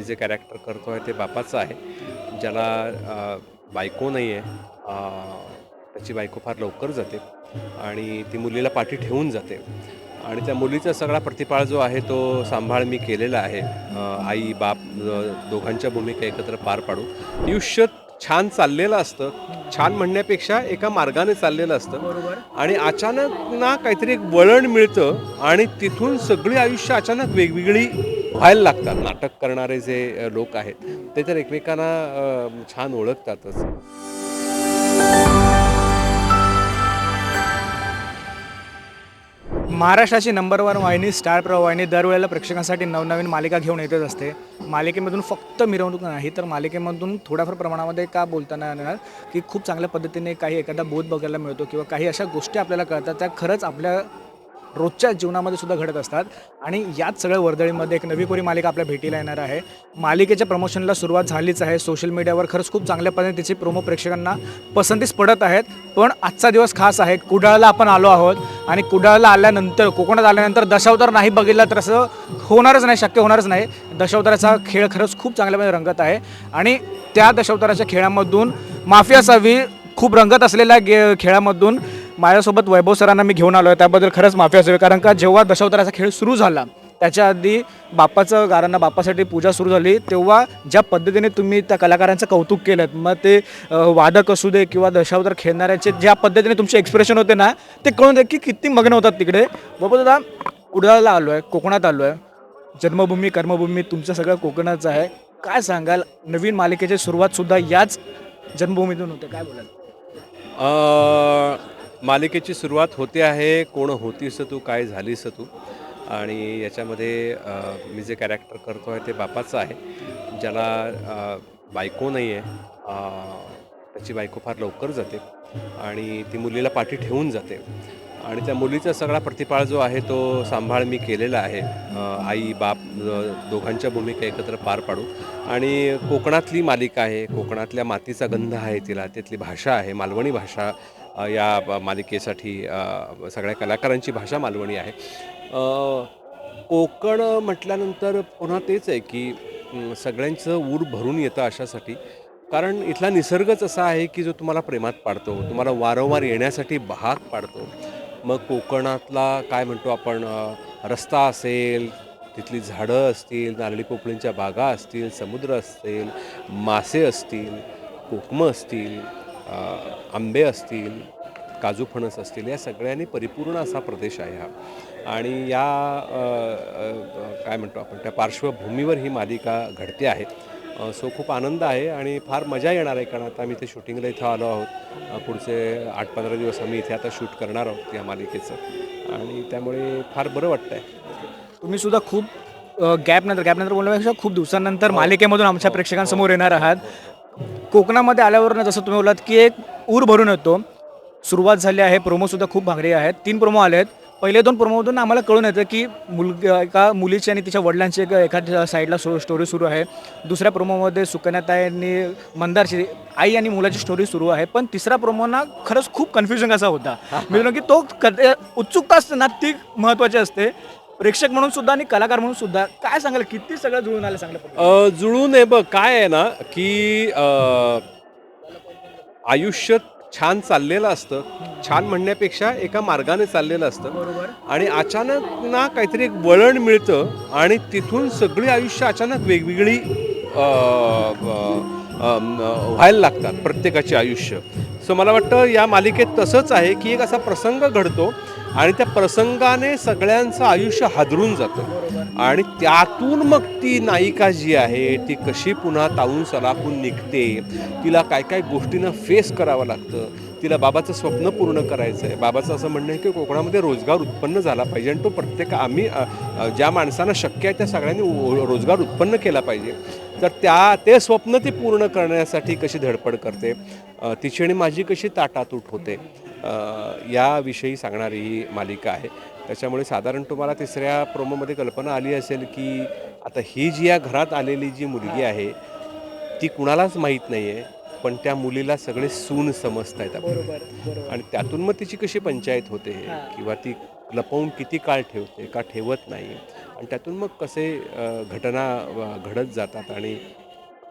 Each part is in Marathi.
मी जे कॅरेक्टर करतो आहे ते बापाचं आहे. ज्याला बायको नाही आहे त्याची बायको फार लवकर जाते आणि ती मुलीला पाठी ठेवून जाते. आणि त्या मुलीचा सगळा प्रतिपाळ जो आहे तो सांभाळ मी केलेला आहे. आई बाप दोघांच्या भूमिका एकत्र पार पाडू. आयुष्य छान चाललेलं असतं. छान म्हणण्यापेक्षा एका मार्गाने चाललेलं असतं. बरोबर. आणि अचानक ना काहीतरी एक वळण मिळतं आणि तिथून सगळी आयुष्य अचानक वेगवेगळी व्हायला लागतात. नाटक करणारे जे लोक आहेत ते तर एकमेकांना छान ओळखतातच. महाराष्ट्राची नंबर वन वाहिनी स्टार प्रवाहिनी वाहिनी दरवेळेला प्रेक्षकांसाठी नवनवीन मालिका घेऊन येतच असते. मालिकेमधून फक्त मिरवणूक नाही तर मालिकेमधून थोड्याफार प्रमाणामध्ये का बोलताना येणार की खूप चांगल्या पद्धतीने काही एखादा बोध बघायला मिळतो किंवा काही अशा गोष्टी आपल्याला कळतात त्या खरंच आपल्या रोजच्या जीवनामध्ये सुद्धा घडत असतात. आणि याच सगळ्या वर्दळीमध्ये एक नवी कोरी मालिका आपल्या भेटीला येणार आहे. मालिकेच्या प्रमोशनला सुरुवात झालीच आहे. सोशल मीडियावर खरंच खूप चांगल्या पद्धतीने तिची प्रोमो प्रेक्षकांना पसंतीस पडत आहेत. पण आजचा दिवस खास आहे. कुडाळला आपण आलो आहोत. आणि कुडाळला आल्यानंतर कोकणात आल्यानंतर दशावतार नाही बघितला तर असं होणारच नाही शक्य होणारच नाही. दशावताराचा खेळ खरंच खूप चांगल्यापणे रंगत आहे. आणि त्या दशावताराच्या खेळामधून माफिया सवी खूप रंगत असलेल्या गे खेळामधून माझ्यासोबत वैभव सरांना मी घेऊन आलो आहे त्याबद्दल खरंच माफी असावी. कारण का जेव्हा दशावताराचा खेळ सुरू झाला त्याच्या आधी बाप्पाचं गारांना बाप्पासाठी पूजा सुरू झाली. तेव्हा ज्या पद्धतीने तुम्ही त्या कलाकारांचं कौतुक केलं मग ते वादक असू दे किंवा दशावतार खेळणाऱ्याचे ज्या पद्धतीने तुमचे एक्सप्रेशन होते ना ते कळून दे की किती मग्न होतात तिकडे. बाबा दादा कुडाळला आलो आहे कोकणात आलो आहे जन्मभूमी कर्मभूमी तुमचं सगळं कोकणाचं आहे. काय सांगाल? नवीन मालिकेची सुरुवातसुद्धा याच जन्मभूमीतून होते. काय बोलाल? मालिकेची सुरुवात होते आहे कोण होतीस तू काय झालीस तू? आणि याच्यामध्ये मी जे कॅरेक्टर करतो आहे ते बापाचं आहे ज्याला बायको नाही आहे त्याची बायको फार लवकर जाते आणि ती मुलीला पाठी ठेवून जाते. आणि त्या मुलीचा सगळा प्रतिपाळ जो आहे तो सांभाळ मी केलेला आहे. आई बाप दोघांच्या भूमिका एकत्र पार पाडू. आणि कोकणातली मालिका आहे कोकणातल्या मातीचा गंध आहे तिला तिथली भाषा आहे मालवणी भाषा या मालिकेसाठी सगळ्या कलाकारांची भाषा मालवणी आहे. कोकण म्हटल्यानंतर पुन्हा तेच आहे की सगळ्यांचं ऊर भरून येतं अशासाठी. कारण इथला निसर्गच असा आहे की जो तुम्हाला प्रेमात पाडतो तुम्हाला वारंवार येण्यासाठी भाग पाडतो. मग कोकणातला काय म्हणतो आपण रस्ता असेल तिथली झाडं असतील नारळी पोपळींच्या बागा असतील समुद्र असतील मासे असतील कोकमं असतील आंबे असतील काजू फणस असतील या सगळ्यांनी परिपूर्ण असा प्रदेश आहे हा. आणि या काय म्हणतो आपण त्या पार्श्वभूमीवर ही मालिका घडते आहे. सो खूप आनंद आहे आणि फार मजा येणार आहे कारण आता आम्ही इथे शूटिंगला इथं आलो आहोत. पुढचे आठ पंधरा दिवस आम्ही इथे आता शूट करणार आहोत या मालिकेचं. आणि त्यामुळे फार बरं वाटतं आहे तुम्ही सुद्धा खूप गॅप नंतर गॅप नंतर बोलण्यापेक्षा खूप दिवसांनंतर मालिकेमधून आमच्या प्रेक्षकांसमोर येणार आहात. कोकणामध्ये आल्यावर ना जसं तुम्ही बोलात की एक ऊर भरून येतो. सुरुवात झाली आहे प्रोमोसुद्धा खूप भांगडी आहेत. तीन प्रोमो आलेत पहिले दोन प्रोमोमधून आम्हाला कळून येतं की मुलगी एका मुलीची आणि तिच्या वडिलांची एक एखाद्या साईडला सो स्टोरी सुरू आहे. दुसऱ्या प्रोमोमध्ये सुकन्याताईंनी मंदारची आई आणि मुलाची स्टोरी सुरू आहे. पण तिसरा प्रोमो ना खरंच खूप कन्फ्युजन असा होता. मी म्हणलो की तो उत्सुकता असते ना ती महत्त्वाची असते. प्रेक्षक म्हणून सुद्धा आणि कलाकार म्हणून सुद्धा काय सांगाल? किती सगळं जुळून आलं चांगलं अ, जुळून आहे बघ काय आहे ना की अ, आयुष्य छान चाललेलं असतं. छान म्हणण्यापेक्षा एका मार्गाने चाललेलं असतं. बरोबर. आणि अचानक ना काहीतरी एक वळण मिळतं आणि तिथून सगळी आयुष्य अचानक वेगवेगळी अ, अ, अ, व्हायला लागतात प्रत्येकाचे आयुष्य. सो मला वाटतं या मालिकेत तसंच आहे की एक असा प्रसंग घडतो आणि त्या प्रसंगाने सगळ्यांचं आयुष्य हादरून जातं. आणि त्यातून मग ती नायिका जी आहे ती कशी पुन्हा ताऊन सलाखून निघते तिला काय काय गोष्टींना फेस करावं लागतं तिला बाबाचं स्वप्न पूर्ण करायचं आहे. बाबाचं असं म्हणणं आहे की कोकणामध्ये रोजगार उत्पन्न झाला पाहिजे आणि तो प्रत्येक आम्ही ज्या माणसांना शक्य आहे त्या सगळ्यांनी रोजगार उत्पन्न केला पाहिजे. तर त्या ते स्वप्न ती पूर्ण करण्यासाठी कशी धडपड करते? तिची आणि माझी कशी ताटातूट होते? याविषयी सांगणारी ही मालिका आहे त्याच्यामुळे साधारण तुम्हाला तिसऱ्या प्रोमोमध्ये कल्पना आली असेल की आता ही जी या घरात आलेली जी मुलगी आहे ती कुणालाच माहीत नाही आहे पण त्या मुलीला सगळे सून समजत आहेत आपल्याला. आणि त्यातून मग तिची कशी पंचायत होते. किंवा ती लपवून किती काळ ठेवते का ठेवत नाही आणि त्यातून मग कसे घटना घडत जातात आणि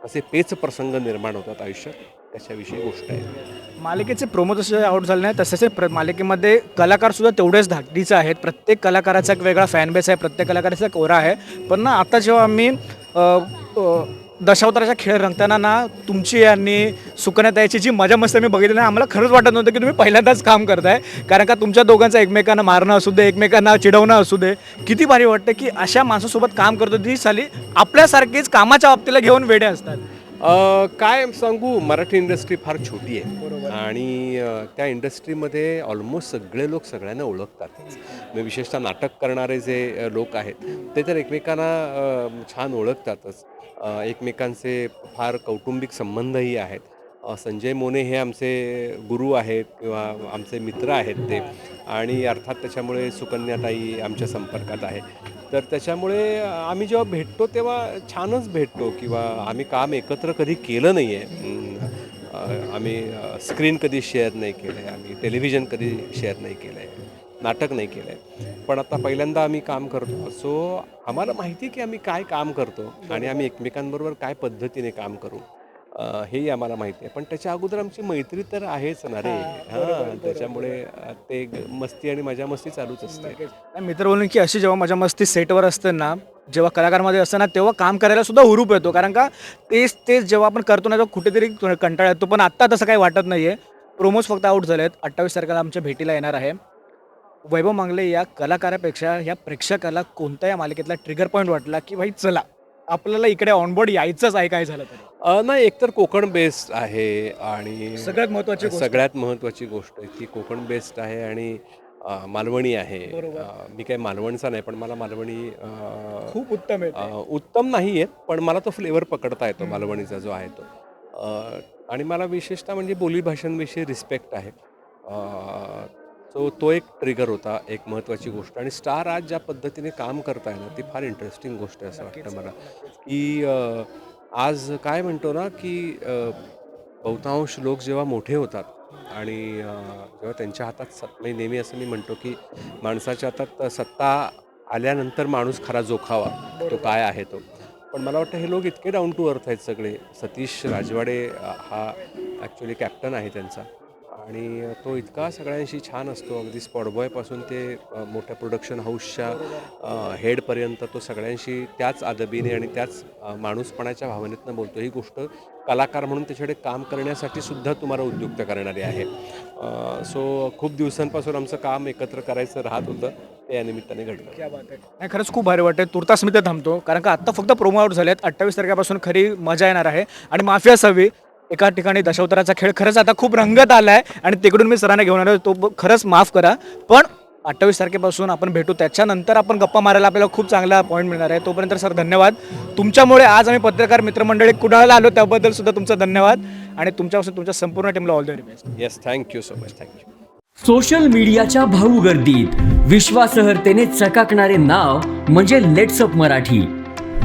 कसे पेच प्रसंग निर्माण होतात आयुष्यात त्याच्याविषयी गोष्ट आहे? मालिकेचे प्रोमो जसे आउट झाले नाही तसेच प्र मालिकेमध्ये कलाकार सुद्धा तेवढेच धाकटीचे आहेत. प्रत्येक कलाकाराचा एक वेगळा फॅनबेस आहे प्रत्येक कलाकाराचा एक आहे. पण ना आता जेव्हा आम्ही दशावताराच्या दशावताराचा खेळ रंगताना ना तुमची आणि सुकन्याताईची जी मजा मस्त मी बघितली ना आम्हाला खरंच वाटत नव्हतं की तुम्ही पहिल्यांदाच काम करताय. कारण का तुमच्या दोघांचं एकमेकांना मारणं असू दे एकमेकांना चिडवणं असू दे किती भारी वाटतं की अशा माणसासोबत काम करतो ती साली आपल्यासारखीच कामाच्या बाबतीला घेऊन वेडे असतात. काय सांगू मराठी इंडस्ट्री फार छोटी आहे. आणि त्या इंडस्ट्रीमध्ये ऑलमोस्ट सगळे लोक सगळ्यांना ओळखतात मी विशेषतः नाटक करणारे जे लोक आहेत ते तर एकमेकांना छान ओळखतातच. एकमेकांचे फार कौटुंबिक संबंधही आहेत. संजय मोने हे आमचे गुरु आहेत किंवा आमचे मित्र आहेत ते. आणि अर्थात त्याच्यामुळे सुकन्याताई आमच्या संपर्कात आहे. तर त्याच्यामुळे आम्ही जेव्हा भेटतो तेव्हा छानच भेटतो किंवा आम्ही काम एकत्र कधी केलं नाही आहे आम्ही स्क्रीन कधी शेअर नाही केलं आहे आम्ही टेलिव्हिजन कधी शेअर नाही केलं आहे नाटक नाही केलं आहे पण आता पहिल्यांदा आम्ही काम करतो. सो आम्हाला माहिती आहे की आम्ही काय काम करतो आणि आम्ही एकमेकांबरोबर काय पद्धतीने काम करू. अ, हेही आम्हाला माहिती आहे. पण त्याच्या अगोदर आमची मैत्री तर आहेच ना रे. हां त्याच्यामुळे अ, ते ग- मस्ती आणि मजा मस्ती चालूच असते. नाही, मित्र बोलून की अशी जेव्हा माझ्या मस्ती सेटवर असते ना जेव्हा कलाकारमध्ये असतं ना तेव्हा काम करायला सुद्धा हुरूप येतो. कारण का तेच तेच जेव्हा आपण करतो ना तेव्हा कुठेतरी कंटाळा येतो. पण आत्ता तसं काही वाटत नाही आहे प्रोमोज फक्त आउट झाले आहेत अठ्ठावीस तारखेला आमच्या भेटीला येणार आहे. वैभव मांगले या कलाकारापेक्षा या प्रेक्षकाला कोणत्या या मालिकेतला ट्रिगर पॉईंट वाटला की भाई चला. आपल्याला इकडे ऑनबोर्ड यायचंच आहे काय झालं तरी? अ, नाही एकतर कोकण बेस्ड आहे आणि सगळ्यात महत्त्वाची गोष्ट. सगळ्यात महत्त्वाची गोष्ट आहे ती कोकण बेस्ड आहे आणि अ, मालवणी आहे. बरोबर. अ, मी काही मालवणचा नाही पण मला मालवणी अ, खूप उत्तम आहे अ, उत्तम नाही आहेत पण मला तो फ्लेवर पकडता येतो मालवणीचा जो आहे तो. अ, आणि मला विशेषतः म्हणजे बोली भाषांविषयी रिस्पेक्ट आहे. सो तो एक ट्रिगर होता एक महत्त्वाची गोष्ट. आणि स्टार आज ज्या पद्धतीने काम करताय ना ती फार इंटरेस्टिंग गोष्ट आहे असं वाटतं मला. की आज काय म्हणतो ना की बहुतांश लोक जेव्हा मोठे होतात आणि जेव्हा त्यांच्या हातात सत म्हणजे नेहमी असं मी म्हणतो की माणसाच्या हातात सत्ता आल्यानंतर माणूस खरा जोखावा तो काय आहे तो. पण मला वाटतं हे लोक इतके डाऊन टू अर्थ आहेत सगळे. सतीश राजवाडे हा ॲक्च्युली कॅप्टन आहे त्यांचा. आणि तो इतका सगळ्यांशी छान असतो. अगदी स्पॉटबॉयपासून ते मोठ्या प्रोडक्शन हाऊसच्या हेडपर्यंत तो सगळ्यांशी त्याच अदबीने आणि त्याच माणूसपणाच्या भावनेतनं बोलतो. ही गोष्ट कलाकार म्हणून त्याच्याकडे काम करण्यासाठी सुद्धा तुम्हाला उद्युक्त करणारी आहे. सो खूप दिवसांपासून आमचं काम एकत्र करायचं राहत होतं. ते या निमित्ताने घडलं. नाही खरंच खूप भारी वाटते तुर्तास मी ते थांबतो. कारण का आत्ता फक्त प्रोमो आउट झाले आहेत अठ्ठावीस तारखेपासून खरी मजा येणार आहे. आणि माफिया सवी एका ठिकाणी दशावताराचा खेळ खरंच आता खूप रंगत आला आहे आणि तिकडून मी सरांना घेऊन आलो तो खरंच माफ करा. पण अठ्ठावीस तारखेपासून आपण भेटू. त्याच्यानंतर आपण गप्पा मारायला आपल्याला खूप चांगला पॉईंट मिळणार आहे. तोपर्यंत सर धन्यवाद. तुमच्यामुळे आज आम्ही पत्रकार मित्रमंडळी कुडाळला आलो त्याबद्दल सुद्धा तुमचा धन्यवाद. आणि तुमच्यापासून तुमच्या संपूर्ण टीमला all the very best yes thank you so much thank you social मीडियाच्या भाऊ गर्दीत. विश्वासार्हतेने चकाकणारे नाव म्हणजे लेट्सअप मराठी.